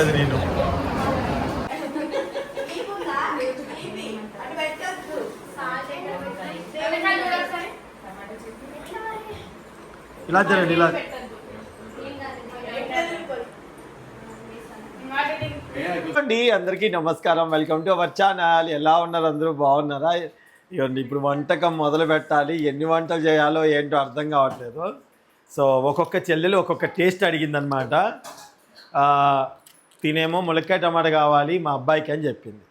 అది నేను. ఇలా జరండి ఇలా. అండి అందరికీ నమస్కారం. వెల్కమ్ టు అవర్ ఛానల్ ఎలా ఉన్నారు? అందరూ బాగున్నారా? ఇవన్నీ ఇప్పుడు వంటకం మొదలు పెట్టాలి. ఎన్ని వంటలు చేయాలో ఏంటో అర్థం కావట్లేదు. సో ఒక్కొక్క చెల్లెలు ఒక్కొక్క టేస్ట్ అడిగిందనమాట. తినేమో ములక్కాయ టమాటా కావాలి మా అబ్బాయికి అని చెప్పింది.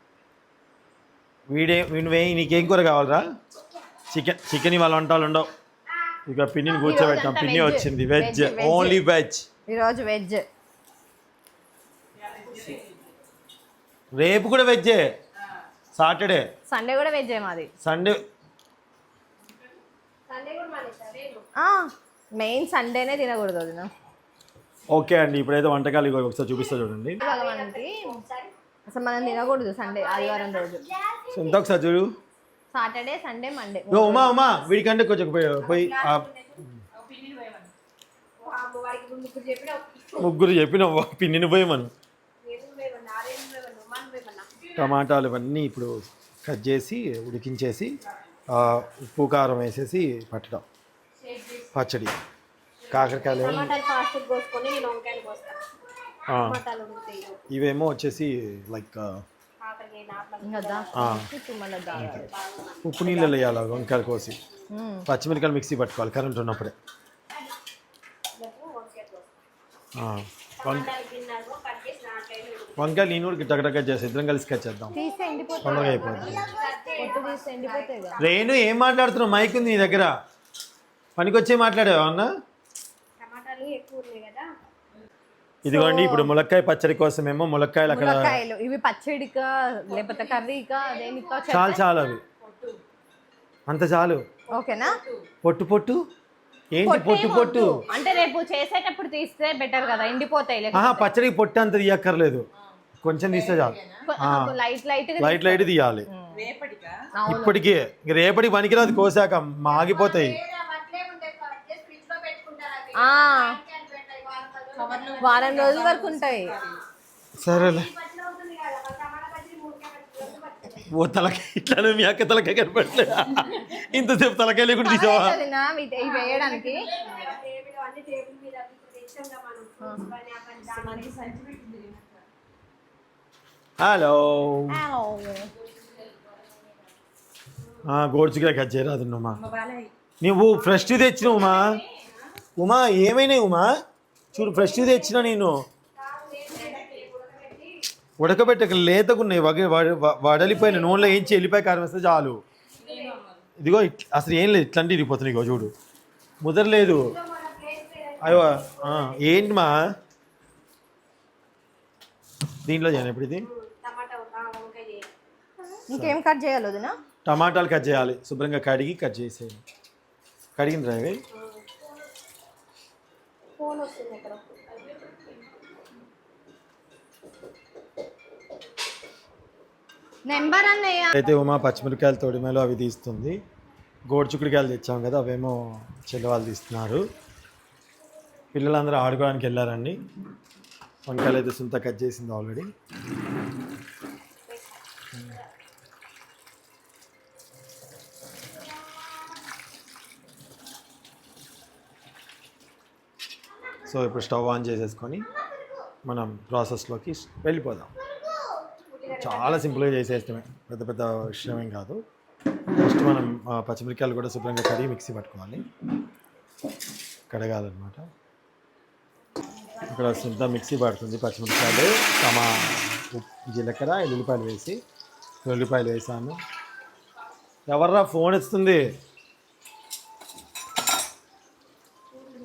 వీడే వీడివే నీకేం కూర కావాలరా? చికెన్ చికెన్ ఇవాళ వంటలు ఉండవు. ఇక పిన్నిని కూర్చోబెట్టాం. పిన్ని. వచ్చింది. వెజ్. Only veg. ఈరోజు వెజ్. రేపు కూడా వెజ్జే. సాటర్డే. సండే కూడా వెజ్ మాది. సండే. మెయిన్ సండేనే తినకూడదు ఓకే అండి ఇప్పుడైతే వంటకాలు ఇగో ఒకసారి చూపిస్తా చూడండి. అసలు మనం తినకూడదు సండే ఆదివారం రోజు. సో ఎంత ఒకసారి చూడు. Saturday Sunday Monday. ఇగో ఉమా ఉమా వీడికంటే కొంచెం పోయి పోయి ఆ ముగ్గురు చెప్పిన పిన్నిని పోయి మనం టమాటాలు ఇవన్నీ ఇప్పుడు కట్ చేసి ఉడికించేసి ఆ, ఉప్పు కారం వేసేసి పట్టడం. పచ్చడి. కాకరకాయలు ఇవేమో వచ్చేసి లైక్ ఉప్పు నీళ్ళు వేయాలి వంకాయలు కోసి. పచ్చిమిరకాయలు మిక్సీ పట్టుకోవాలి కరెంట్ ఉన్నప్పుడే. వంకాయలు నేను కూడా టగటగా చేసి ఇద్దరం కలిసి కట్ చేద్దాం. తీస్తే ఎండిపోతాయి. తొందరగా అయిపోతుంది రేణు ఏం మాట్లాడుతున్నావు? మైక్ ఉంది నీ దగ్గర. పనికొచ్చే మాట్లాడావా అన్న? ఎక్కువ ఉన్నాయి కదా. ఇదిగోండి ఇప్పుడు ములక్కాయ పచ్చడి కోసమేమో ములక్కాయలు అక్కడ ములక్కాయలు ఇవి పచ్చడికా లేకపోతే కర్రీకా దేనికా చాలు చాలు అవి. అంత చాలు. ఓకేనా? పొట్టు పొట్టు? ఏంటి పొట్టు పొట్టు. అంటే రేపు చేసేటప్పుడు తీస్తే బెటర్ కదా ఎండిపోతాయి ఆహా పచ్చడికి పొట్టు అంత తీయక్కర్లేదు. కొంచెం తీస్తే చాలు. లైట్ లైట్ లైట్ లైట్ తీయాలి. ఇప్పటికే ఇంక రేపటికి పనికిరాదు కోసాక మాగిపోతాయి. వారం రోజుల వరకు ఉంటాయి. సరేలే. ఓ తలకాయ ఇట్లానే మీ అక్క తలకాయ కనపడలేదు ఇంతసేపు తలకాయ లేకుండా తీసావా? వేయడానికి. హలో. గోడ్చుగా కట్ చేయరాదు ఉమా నువ్వు ఫ్రెష్ తెచ్చినావు ఉమా ఏమైనాయి ఉమా? చూడు ఫ్రెష్ తెచ్చిన నేను. ఉడకబెట్టక లేతకున్నాయి వగ వడలిపోయిన నూనెలో ఏంచి వెళ్ళిపోయి కారం వేస్తే చాలు. ఇదిగో అసలు ఏం లేదు ఇట్లాంటి ఇరిగిపోతున్నాయి ఇగో చూడు. ముదరలేదు అయ్యో ఏంటి మా? దీంట్లో చేయను ఇప్పుడు ఇది? ఇంకేం కట్ చేయాలి టమాటాలు కట్ చేయాలి శుభ్రంగా కడిగి కట్ చేసేయండి. కడిగిన రావి ఫోన్ వస్తుంది ఇక్కడ. నెంబర్ అన్నయ్య అయితే ఉమా పచ్చిమిరకాయలు తొడిమేలు అవి తీస్తుంది. గోడుచుకుడికాయలు తెచ్చాం కదా అవేమో చెల్లవాళ్ళు తీస్తున్నారు. పిల్లలందరూ ఆడుకోవడానికి వెళ్ళారండి. వంకాయలు అయితే సుంత కట్ చేసింది ఆల్రెడీ. సో ఇప్పుడు స్టవ్ ఆన్ చేసేసుకొని మనం ప్రాసెస్లోకి వెళ్ళిపోదాం. చాలా సింపుల్గా చేసేస్తామే పెద్ద పెద్ద విషయం ఏం కాదు. ఫస్ట్ మనం పచ్చిమిరకాయలు కూడా శుభ్రంగా కడిగి మిక్సీ పట్టుకోవాలి. కడగాలన్నమాట. ఇక్కడ శుద్ధ మిక్సీ పడుతుంది పచ్చిమిరకాయలు తమ ఉప్పు జీలకర్ర ఎల్లుల్లిపాయలు వేసి ఉల్లిపాయలు వేసాను. ఎవర్రా ఫోన్ ఇస్తుంది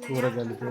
కూర కలిపి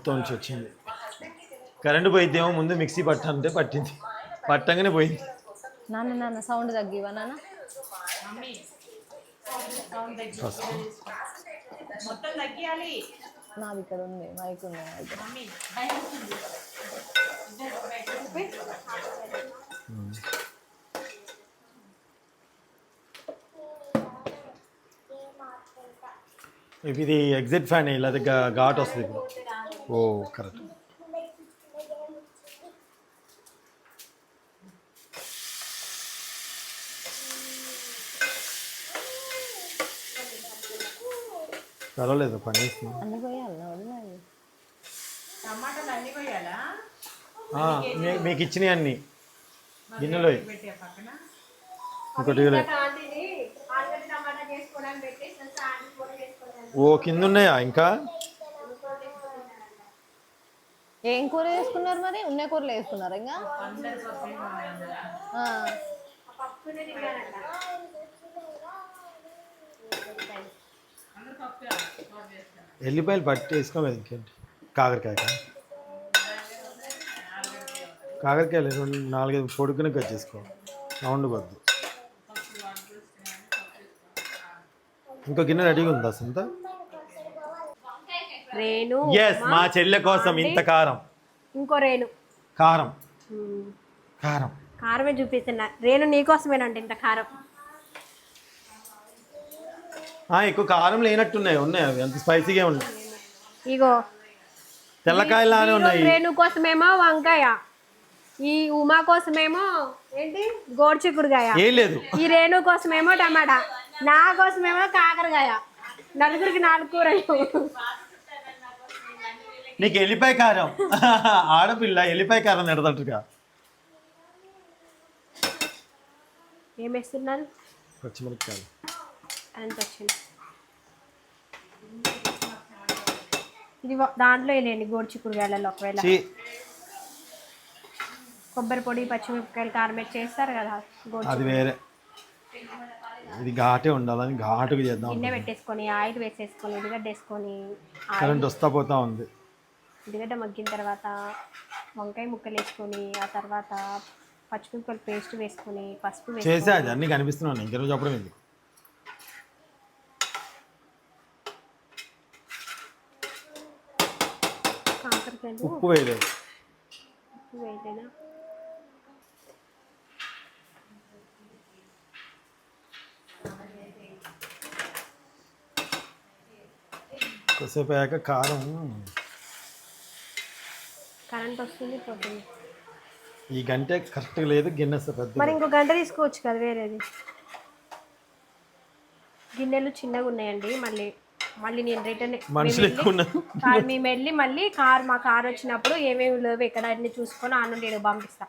అందుకే నా నోట్తో ఉంచి వచ్చింది కరెంటు పోయిద్దేమో ముందు మిక్సీ పట్టంటే పట్టింది. పట్టంగానే పోయింది. నాన్న నాన్న సౌండ్ తగ్గివా నాన్న. మొత్తం నాది ఇక్కడ ఉంది మైక్ ఉంది ఇది ఎగ్జిట్ ఫ్యాన్ ఇలా దగ్గర ఘాట్ వస్తుంది ఇప్పుడు. ఓ కరెక్ట్. పర్వాలేదు పని మీకు ఇచ్చినాయి అన్ని. గిన్నెలో ఇంకోటి ఓ కింద ఉన్నాయా ఇంకా? ఏం కూర వేసుకున్నారు మరి? ఉన్న కూరలు వేసుకున్నారు ఇంకా? ఎల్లిపాయలు పట్టి వేసుకోలేదు ఇంకేంటి? కాకరకాయ కాకరకాయలు రెండు నాలుగైదు పొడుకునే కట్ చేసుకో. రౌండ్ కొద్ది. ఇంకో గిన్నె రెడీగా ఉందా సంతా రేణు ఎస్ మా చెల్లె కోసం ఇంత కారం. ఇంకో రేణు. కారం. కారం. కారమే చూపిస్తున్నా. రేణు నీకోసమేనంట ఇంత కారం? ఆ, ఎక్కువ కారం లేనట్టున్నాయి. ఉన్నాయి అవి. అంత స్పైసీగా ఉన్నాయి. ఇగో. తెల్లకాయలానే ఉన్నాయి. రేణు కోసమేమో వంకాయ. ఈ ఉమా కోసమేమో ఏంటి? గోడ్చిక్కుడుగాయ ఏం లేదు. ఈ రేణు కోసమేమో టమాటా. నా కోసమేమో కాకరకాయ. నలుగురికి నాలుగు కూరలు. నీకు ఎల్లిపాయ కారం. ఆడపిల్ల ఎల్లిపాయ కారం తిడతట్టుగా ఏం వేస్తున్నారు? పచ్చిమిరపకాయలు. అంత వచ్చింది ఇది దాంట్లో వేయండి గోడ్చిక్కుడుగాయలలో ఒకవేళ. చీ. కొబ్బరి పొడి పచ్చిమిరపకాయలు కారం వేసి చేస్తారు కదా అది వేరే. ఇది ఘాటే ఉండాలని ఘాటుగా చేద్దాం గిన్నె పెట్టేసుకొని ఆయిల్ వేసేసుకొని ఉల్లిగడ్డ వేసుకొని కరెంట్ వస్తా పోతా ఉంది. ఉల్లిగడ్డ మగ్గిన తర్వాత వంకాయ ముక్కలు వేసుకొని ఆ తర్వాత పచ్చిమిరపకాయలు పేస్ట్ వేసుకొని పసుపు చేసే అది అన్నీ కనిపిస్తున్నాను ఇంకెవరు చెప్పడం ఎందుకు? కాకరకాయలు? ఉప్పు వేయలేదు. ఉప్పు వేయలేదా? కొద్దిసేపు అయ్యాక కారం కరెంట్ వస్తుంది పోతుంది ఈ గంటే కరెక్ట్గా లేదు గిన్నె పెద్ద మరి ఇంకో గంట తీసుకోవచ్చు కదా వేరేది. గిన్నెలు చిన్నగా ఉన్నాయండి మళ్ళీ మళ్ళీ నేను రిటర్న్ మనుషులు ఎక్కువ మేము వెళ్ళి మళ్ళీ కార్ మా కార్ వచ్చినప్పుడు ఏమేమి లేవు ఎక్కడ అన్ని చూసుకొని ఆ నుండి ఈడకి పంపిస్తా.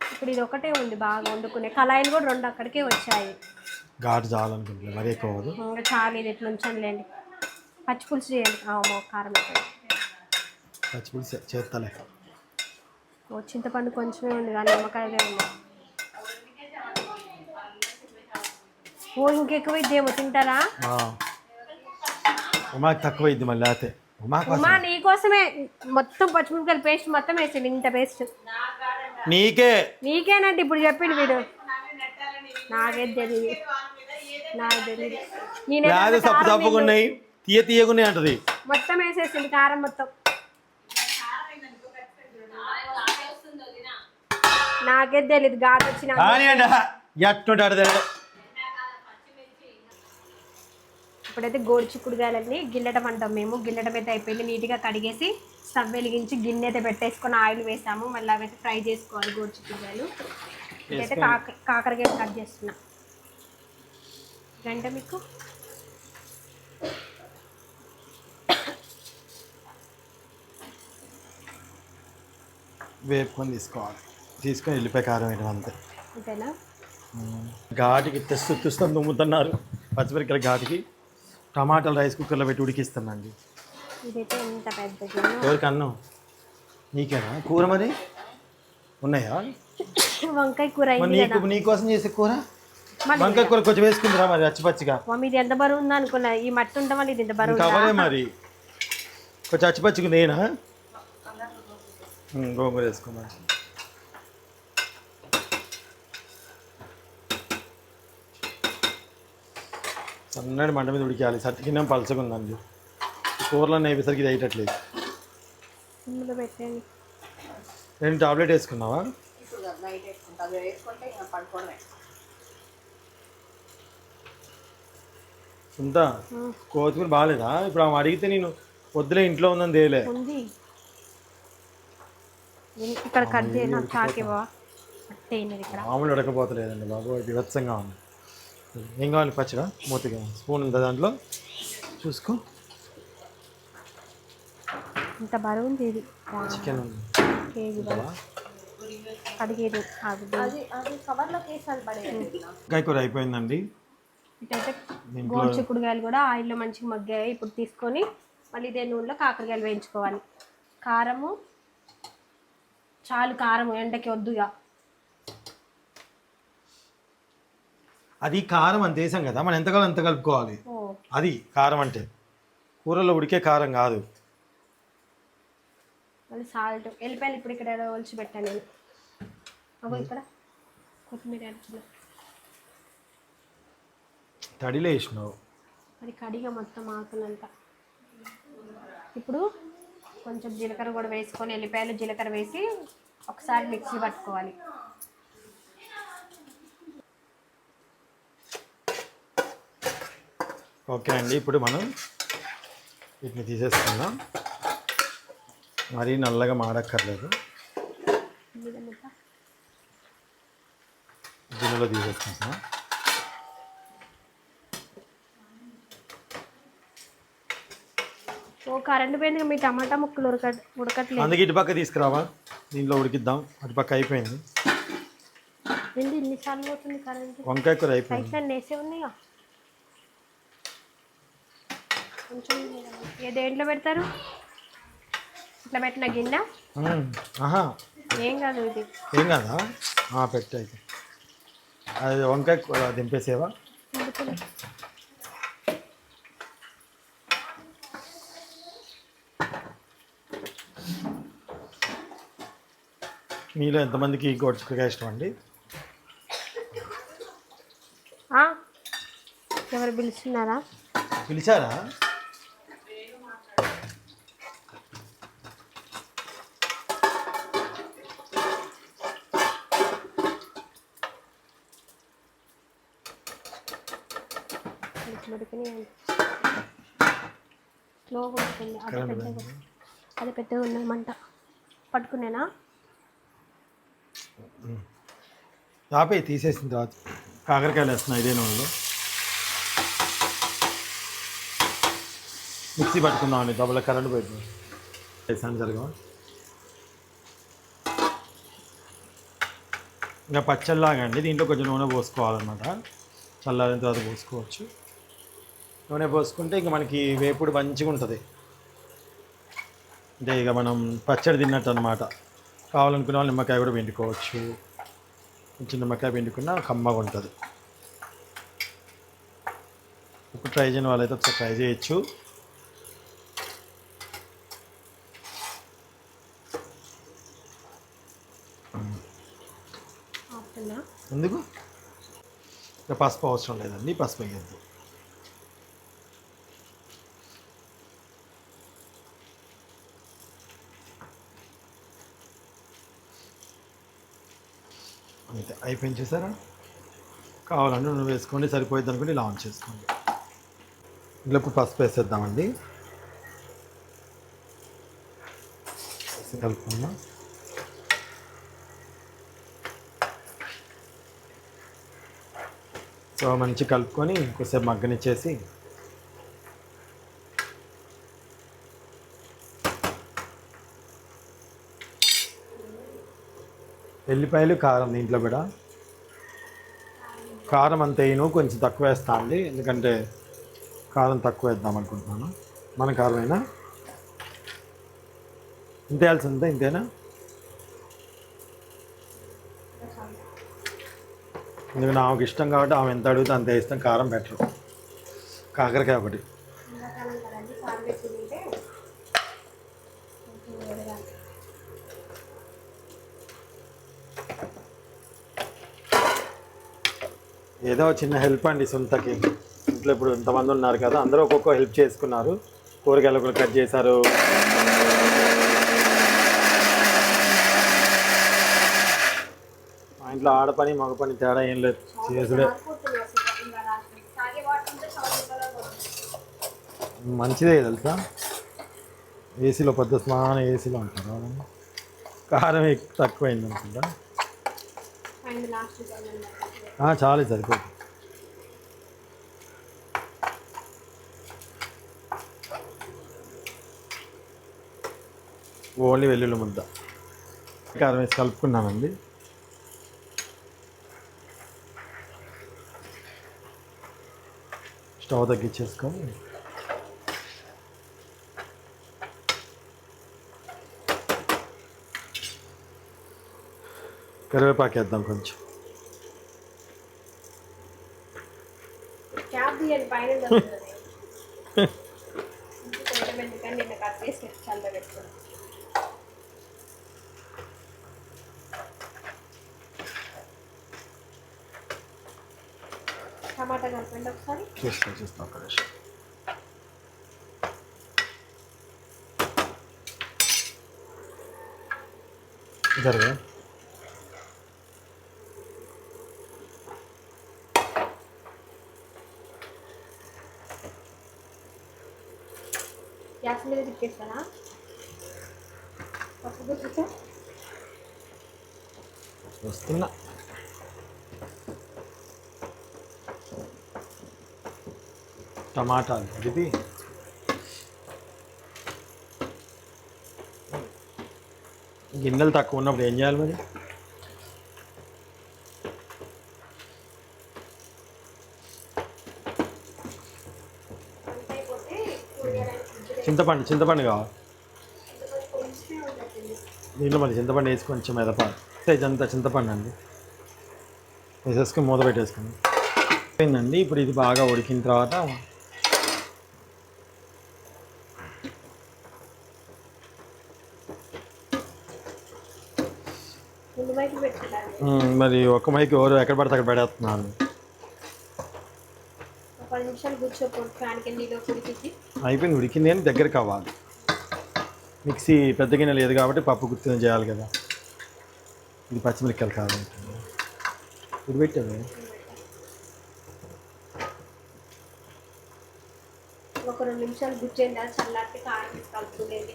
ఇప్పుడు ఇది ఒకటే ఉంది బాగా వండుకునే. కళాయిలు కూడా రెండు అక్కడికే వచ్చాయి. ఘాటు చాలనుకుంటున్నా మరీ ఎక్కువ చాలు ఇది ఇట్లా ఉంచండిలేండి పచ్చి పులుసు అమ్మో, కారం. పచ్చిపులుసు చేస్తాలే ఓ చింతపండు కొంచెమే ఉంది కానీ నిమ్మకాయలే ఉంది ఓ ఇంకెక్కువ ఇద్దేమో తింటారా. ఉమాకి తక్కువ మళ్ళీ అయితే ఉమా కోసం. ఉమా నీకోసమే మొత్తం పచ్చిమిరపకాయల పేస్ట్ మొత్తం వేసిండు ఇంత పేస్ట్. నీకే. నీకేనంటే ఇప్పుడు చెప్పిండు వీడు. నాకేం తెలియదు నాకు తెలియదు నేనే సప్పు తీయ తీయగున్నాయి అంటది. మొత్తం వేసేసింది కారం మొత్తం. నాకేం తెలియదు ఘాట్ వచ్చిన కానీ అంట ఎట్టుంటాడు తెలియదు ఇప్పుడైతే గోడు చిక్కుడుగాయలన్నీ గిల్లెటం అంటాం మేము. గిల్లెటం అయితే అయిపోయింది. నీట్గా కడిగేసి స్టవ్ వెలిగించి గిన్నె అయితే పెట్టేసుకొని ఆయిల్ వేసాము. మళ్ళీ అవైతే ఫ్రై చేసుకోవాలి గోడు చిక్కుడుగాయలు ఇదైతే కాక కాకరకాయ కట్ చేస్తున్నా. గంట మీకు? వేపుకొని తీసుకోవాలి. తీసుకొని వెళ్ళిపోయి కారం వేయడం అంతే. అంతేనా? ఘాటికి తెస్తూ తెస్తూ తుమ్ముతున్నారు పచ్చిమిరకాయల ఘాటికి టమాటాలు రైస్ కుక్కర్లో పెట్టి ఉడికిస్తానండి. ఎంత ఎవరికి అన్నం? నీకేనా? కూర మరి? ఉన్నాయా? వంకాయ కూర నీకు నీకోసం చేసే కూర? వంకాయ కూర కొంచెం వేసుకుందిరా మరి అచ్చిపచ్చిగా. మమ్మీ ఇది ఎంత బరువు ఉందో అనుకున్నా ఈ మట్టి ఉంటాం వల్ల ఇది ఇంత బరువు? అవలే మరి. కొంచెం అచ్చిపచ్చిగా నేనా? గోంగూర వేసుకున్నా సన్నడి మంట మీద ఉడికేయాలి. సట్టికిన్నం పలసగా ఉందండి. కూరలో నేపేసరికి ఇది అయ్యేటట్లేదు నేను టాబ్లెట్ వేసుకున్నావా? సుంతా కోతుకుని బాగాలేదా ఇప్పుడు ఆమె అడిగితే నేను వద్దులే ఇంట్లో ఉందని తేలే. ఉంది. ఇక్కడ కట్ చేయ నాకు చాకివా అట్టేయలేదు ఇక్కడ. మామూలు ఉడకపోతలేదండి బాబు వివత్సంగా ఉంది. ఏం కావాలి పచ్చగా మూతిగా. స్పూన్ ఉందా దాంట్లో? చూసుకో. ఇంత బరువు ఉంది ఇది. చికెన్ ఉంది. కేజీ బరువు కడిగేది అది అది అది కవర్లోకి వేసాను పడేది. వంకాయ కూర అయిపోయిందండి. ఇటైతే గోడు చిక్కుడుకాయలు కూడా ఆయిల్లో మంచిగా మగ్గాయి. ఇప్పుడు తీసుకొని మళ్ళీ ఇదే నూనెలో కాకరకాయలు వేయించుకోవాలి. కారము చాలు కారం ఎండకి వద్దుగా అది కారం అంత వేసాం కదా మనం ఎంతకాలం ఎంత కలుపుకోవాలి? అది కారం అంటే. కూరలో ఉడికే కారం కాదు. మళ్ళీ సాల్ట్ వెళ్ళిపోయాలి ఇప్పుడు ఇక్కడ ఒలిచి పెట్టాను నేను. అగో ఇక్కడ. కొత్తిమీర అడుచులు తడిలో వేసినావు. అది కడిగా మొత్తం ఆకులంతా. ఇప్పుడు కొంచెం జీలకర్ర కూడా వేసుకొని ఎల్లిపాయలు జీలకర్ర వేసి ఒకసారి మిక్సీ పట్టుకోవాలి. ఓకే అండి ఇప్పుడు మనం వీటిని తీసేసుకుందాం. మరీ నల్లగా మాడక్కర్లేదు. గిన్నెలో తీసేసుకుంటున్నాం. ఓ కరెంట్ పోయింది మీ టమాటా ముక్కలు ఉడక ఉడకట్లేదు అందుకే ఇటు పక్క తీసుకురావా? దీంట్లో ఉడికిద్దాం. అటు పక్క అయిపోయింది. ఏంది ఇన్నిసార్లు పోతుంది కరెంట్? వంకాయ కూర అయిపోయింది. పైసలు వేసే ఉన్నాయా? కొంచెం ఏ దేంట్లో పెడతారు? ఇట్లా పెట్టిన గిన్నె. ఆహా. ఏం కాదు ఇది. ఏం కాదా? ఆ, పెట్టు అయితే. అది వంకాయ కూర దింపేసేవా. మీలో ఎంతమందికి గొడ్చుకుగా ఇష్టం అండి? ఎవరు పిలుస్తున్నారా? పిలిచారా? అది పెద్దగా పోయిందా? అది పెద్దగా ఉన్నది మంట. పట్టుకునేనా? ఆపే తీసేసిన తర్వాత కాకరకాయలు వేస్తున్నాయి ఇదే నూనెలో. మిక్సీ పట్టుకుందామండి డబ్బుల కరెంట్ పోయింది. వేసాను జరగ ఇంకా పచ్చళ్ళలాగా అండి దీంట్లో కొంచెం నూనె పోసుకోవాలన్నమాట. చల్లారిన తర్వాత పోసుకోవచ్చు. నూనె పోసుకుంటే ఇంకా మనకి వేపుడు మంచిగా ఉంటుంది. అంటే ఇక మనం పచ్చడి తిన్నట్టు అనమాట కావాలనుకునే వాళ్ళు నిమ్మకాయ కూడా పిండుకోవచ్చు. కొంచెం నిమ్మకాయ పిండుకున్న కమ్మగా ఉంటుంది. ఇప్పుడు ట్రై చేయని వాళ్ళైతే ఒకసారి ట్రై చేయొచ్చు. ఎందుకు? ఇక పసుపు అవసరం లేదండి పసుపు వేయద్దు అంతే అయిపోయింది చూసారా? కావాలంటే నువ్వు వేసుకోండి సరిపోయింది అనుకోండి ఇలా ఆన్ చేసుకోండి ఇప్పుడు పసుపు వేసేద్దామండి. కలుపుకుందాం. సో మంచి కలుపుకొని కొద్దిసేపు మగ్గనిచ్చేసి ఎల్లిపాయలు కారం దీంట్లో కూడా. కారం అంత వేయను కొంచెం తక్కువ వేస్తా అండి. ఎందుకంటే కారం తక్కువ వేద్దాం అనుకుంటున్నాను. మన కారమైనా? ఇంత వేయాల్సిందా? ఇంతేనా? ఎందుకంటే ఆమెకు ఇష్టం కాబట్టి ఆమె ఎంత అడిగితే అంత ఇష్టం కారం బెటర్. కాకరకాయ ఒకటి. ఏదో చిన్న హెల్ప్ అండి సొంతకి. ఇంట్లో ఇప్పుడు ఇంతమంది ఉన్నారు కదా అందరూ ఒక్కొక్క హెల్ప్ చేసుకున్నారు. కూరగాయలు ఒకరు కట్ చేశారు. మా ఇంట్లో ఆడపని మగ పని తేడా ఏం లేదు. చేసుడే. మంచిదే తెలుసా? ఏసీలో పెద్ద స్నానం ఏసీలో ఉంటారు కారం తక్కువైంది అనుకుంటా. అండ్ లాస్ట్ చాలు సరిపోతుంది. ఓన్లీ వెల్లుల్లి ముద్ద. కారం వేసి కలుపుకున్నానండి. స్టవ్ తగ్గించేసుకొని కరివేపాకు వేద్దాం కొంచెం క్యాప్ తీయండి పైన వస్తుంది చేయడం ఎందుకని నిన్న కట్ చేసి చల్ల పెట్టుకున్నాను టమాటా కలపండి ఒకసారి. చూస్తా ఒక నిమిషం. జరగా గ్యాస్ మీద తిప్పేస్తానా? పసుపు చూసా వస్తున్నా. టమాటాలు. ఇది? గిన్నెలు తక్కువ ఉన్నప్పుడు ఏం చేయాలి మరి? చింతపండు చింతపండు కావాలి. దీంట్లో మళ్ళీ చింతపండు వేసి కొంచెం మెదపాలి సైజ్ అంతా చింతపండు అండి. వేసేసుకొని మూత పెట్టేసుకుని. అయిపోయిందండి. ఇప్పుడు ఇది బాగా ఉడికిన తర్వాత మరి ఒక మైకి ఎవరు ఎక్కడ పడితే అక్కడ పది నిమిషాలు కూర్చోకూడదు ఫ్యాన్ కింద నీళ్ళు ఉడికించి అయిపోయింది ఉడికింది అని దగ్గర కావాలి. మిక్సీ పెద్ద గిన్నె లేదు కాబట్టి పప్పు గుర్తు చేయాలి కదా. ఇది పచ్చిమిరపకాయలు కావాలి ఇది పెట్టారు ఒక రెండు నిమిషాలు గుచ్చేయండి అది చల్లారితే కారం కలుపుతుండేది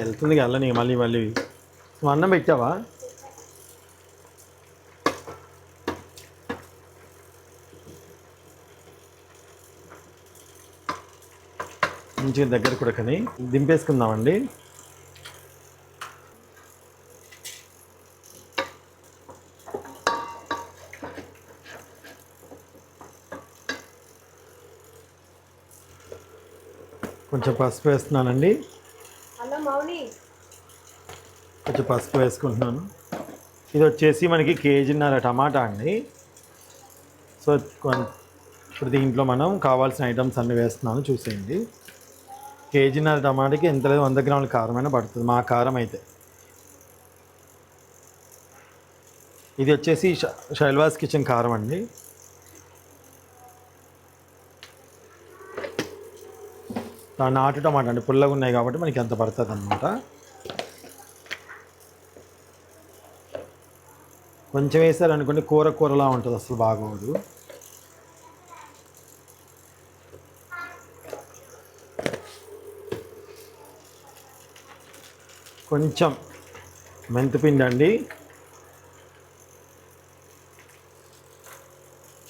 వెళ్తుంది కదా మళ్ళీ మళ్ళీ. నువ్వు అన్నం పెట్టావా? మంచిగా దగ్గర కూడా కానీ దింపేసుకుందామండి. కొంచెం పసుపు వేస్తున్నానండి. కొంచెం పసుపు వేసుకుంటున్నాను. ఇది వచ్చేసి మనకి కేజీన్నర టమాటా అండి. సో ఇప్పుడు దీంట్లో మనం కావాల్సిన ఐటమ్స్ అన్నీ వేస్తున్నాను చూసేయండి. కేజీన్నర టమాటాకి ఎంత లేదు వంద గ్రాముల కారమైనా పడుతుంది. మా కారం అయితే. ఇది వచ్చేసి ష- శైల్వాస్ కిచెన్ కారం అండి. ఆ నాటు టమాటా అండి. పుల్లగా ఉన్నాయి కాబట్టి మనకి ఎంత పడుతుంది అనమాట కొంచెం వేసారనుకోండి కూర కూరలా ఉంటుంది అసలు బాగోదు. కొంచెం మెంతిపిండి అండి.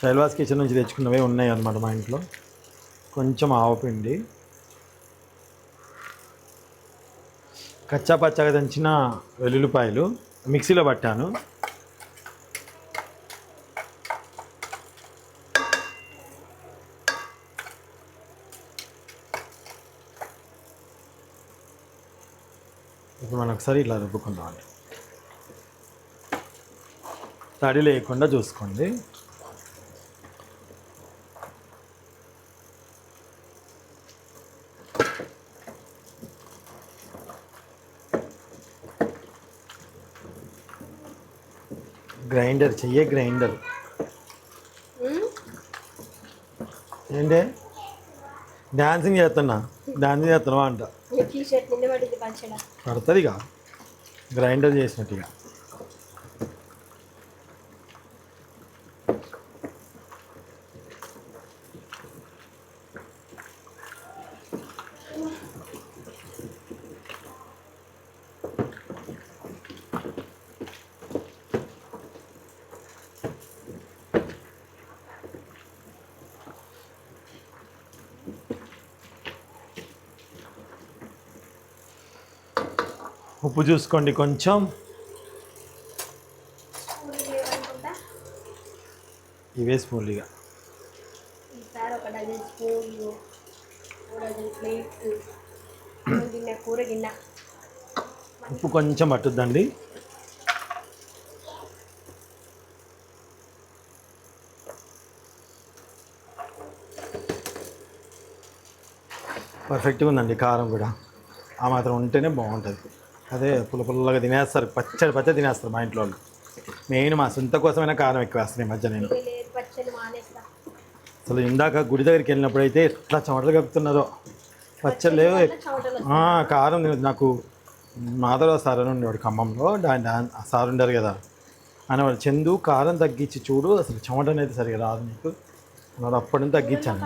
శైల్వాస్ కిచెన్ నుంచి తెచ్చుకున్నవే ఉన్నాయి అన్నమాట మా ఇంట్లో. కొంచెం ఆవపిండి కచ్చా పచ్చగా దంచిన వెల్లుల్లిపాయలు మిక్సీలో పట్టాను. ఇప్పుడు మనం ఒకసారి ఇట్లా రుబ్బుకుందాం అండి. తడి లేకుండా చూసుకోండి. గ్రైండర్ చెయ్యే గ్రైండర్. ఏంటి? డాన్సింగ్ చేస్తున్నా. డాన్సింగ్ చేస్తున్నావా అంట. టీ పడుతుంది నిండి పడుతుంది పచ్చడా పడుతుందిగా. గ్రైండర్ చేసినట్టుగా. ఉప్పు చూసుకోండి కొంచెం. ఇవే స్పూన్లు ఇక ఉప్పు కొంచెం పట్టుద్దండి. పర్ఫెక్ట్గా ఉందండి కారం కూడా. ఆ మాత్రం ఉంటేనే బాగుంటుంది. అదే పుల్ల పుల్లగా తినేస్తారు పచ్చడి పచ్చడి తినేస్తారు మా ఇంట్లో వాళ్ళు. మెయిన్ మా సొంత కోసమైనా కారం ఎక్కువ వేస్తాను ఈ మధ్య నేను. అసలు ఇందాక గుడి దగ్గరికి వెళ్ళినప్పుడు అయితే ఎట్లా చెమటలు కప్పుతున్నారో పచ్చడి లేవు. కారం తినదు నాకు మాధవరావు సార్ అని ఉండేవాడు ఖమ్మంలో. సార్ ఉండారు కదా. అనేవాడు చందు కారం తగ్గించి చూడు అసలు చెమట అనేది సరిగా రాదు నీకు. అన్నాడు అప్పటి నుంచి తగ్గించాను.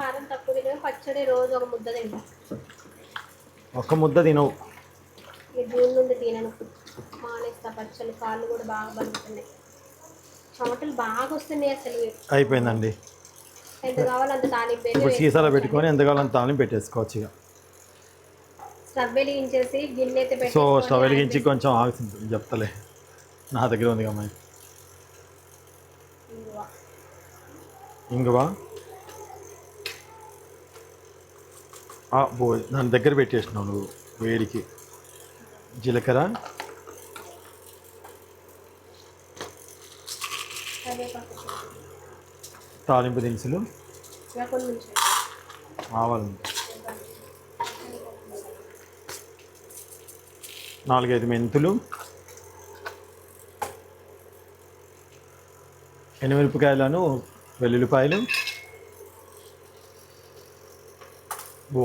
ఒక ముద్ద తినవు. జూన్ నుండి తినను మానేస్తా పచ్చళ్ళు కాళ్ళు కూడా బాగా బలుగుతున్నాయి చెమటలు బాగా వస్తున్నాయి అసలు. అయిపోయిందండి. ఎంత కావాలో అంత తాలింపు ఇప్పుడు సీసాలో పెట్టుకొని ఎంతకాలం తాళం పెట్టేసుకోవచ్చు ఇక. స్టవ్ వెలిగించేసి గిన్నె అయితే పెట్టి సో స్టవ్ వెలిగించి కొంచెం ఆగుతుంది. చెప్తలే. నా దగ్గర ఉంది అమ్మాయి. ఇంగువా. దాని దగ్గర పెట్టేసినావు నువ్వు వేడికి. జీలకర్ర. తాలింపు దినుసులు. ఆవాలు. నాలుగైదు మెంతులు. ఎనిమిరపకాయలను వెల్లుల్లిపాయలు. ఓ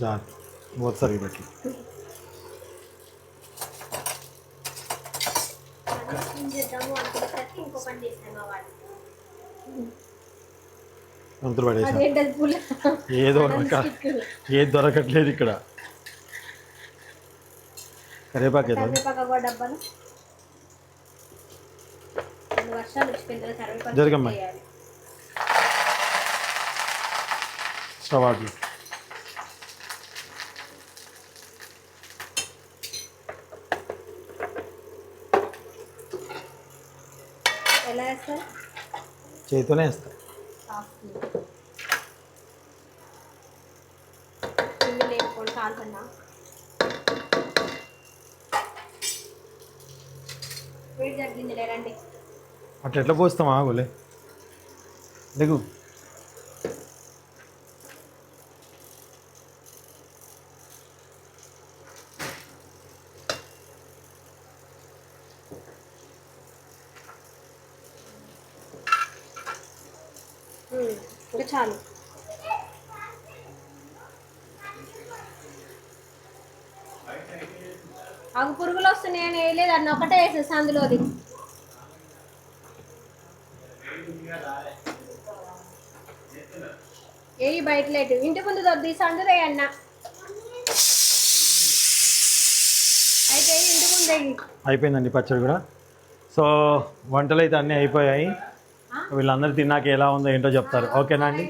జాగ్రత్త మూత సరిగి పెట్టి ఏం చేద్దాము అనుకునేసరికి ఇంకో పని చేశాను మా వాళ్ళు మెంతులు పడేసాను అదేంటది పుల్ల ఏదో ఒక ఏది దొరకట్లేదు ఇక్కడ. కరివేపాకు ఏదో కరివేపాకు ఒక డబ్బాలు రెండు వర్షాలు వచ్చిపోయిన తర్వాత కరివేపాకు జరగమ్మా. వేయాలి. స్టవ్ ఆఫ్ చేయి. ఎలా వేస్తారు చేతితోనే లేరండి అట్లా ఎట్లా పోస్తాం? ఆగులే. దిగు ఉమ్, ఇంకా చాలు ఆగు పురుగులు వస్తున్నాయని వేయలేదు అన్న ఒకటే వేసేసి అందులోది ఏ బయట లేటు? ఇంటి ముందు దొద్ది సందుదే అన్న. అయితే ఇంటి ముందే అయిపోయిందండి పచ్చడి కూడా. సో వంటలు అయితే అన్నీ అయిపోయాయి. వీళ్ళందరూ తిన్నాక ఎలా ఉందో ఏంటో చెప్తారు. ఓకేనా అండి?